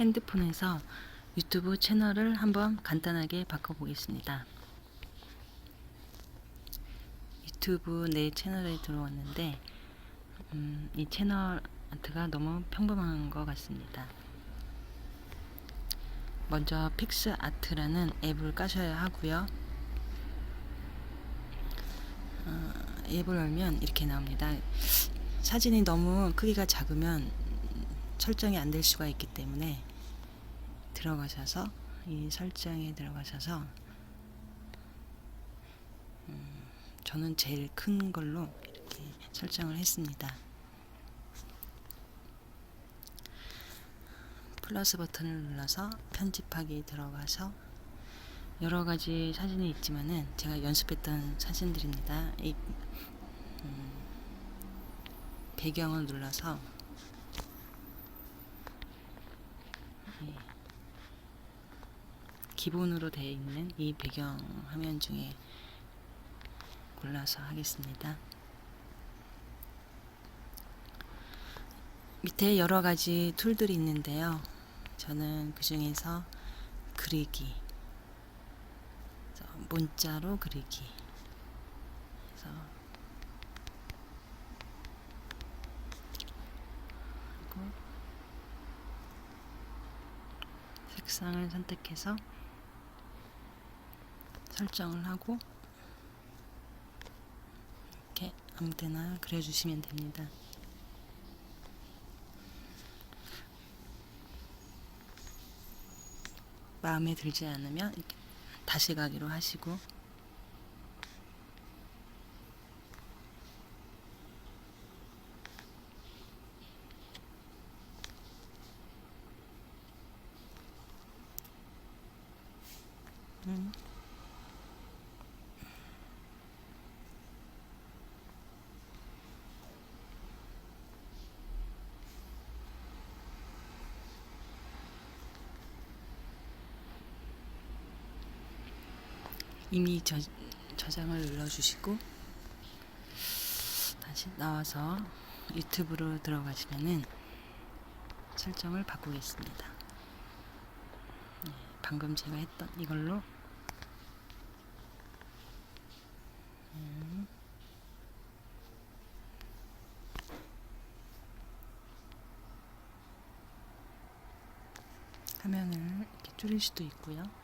핸드폰에서 유튜브 채널을 한번 간단하게 바꿔보겠습니다. 유튜브 내 채널에 들어왔는데 음, 이 채널 아트가 너무 평범한 것 같습니다. 먼저 픽스 아트라는 앱을 까셔야 하고요. 어, 앱을 열면 이렇게 나옵니다. 사진이 너무 크기가 작으면 설정이 안 될 수가 있기 때문에 들어가셔서 이 설정에 들어가셔서 음, 저는 제일 큰 걸로 이렇게 설정을 했습니다. 플러스 버튼을 눌러서 편집하기 들어가서 여러 가지 사진이 있지만은 제가 연습했던 사진들입니다. 이 음, 배경을 눌러서 이 기본으로 되어 있는 이 배경 화면 중에 골라서 하겠습니다. 밑에 여러 가지 툴들이 있는데요. 저는 그 중에서 그리기, 문자로 그리기, 그래서 그리고 색상을 선택해서 설정을 하고 이렇게 아무 데나 그려주시면 됩니다. 마음에 들지 않으면 다시 가기로 하시고 음. 이미 저, 저장을 눌러주시고 다시 나와서 유튜브로 들어가시면은 설정을 바꾸겠습니다. 네, 방금 제가 했던 이걸로 음, 화면을 이렇게 줄일 수도 있고요.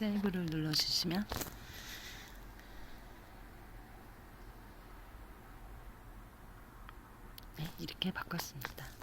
세이브를 눌러주시면 네, 이렇게 바꿨습니다.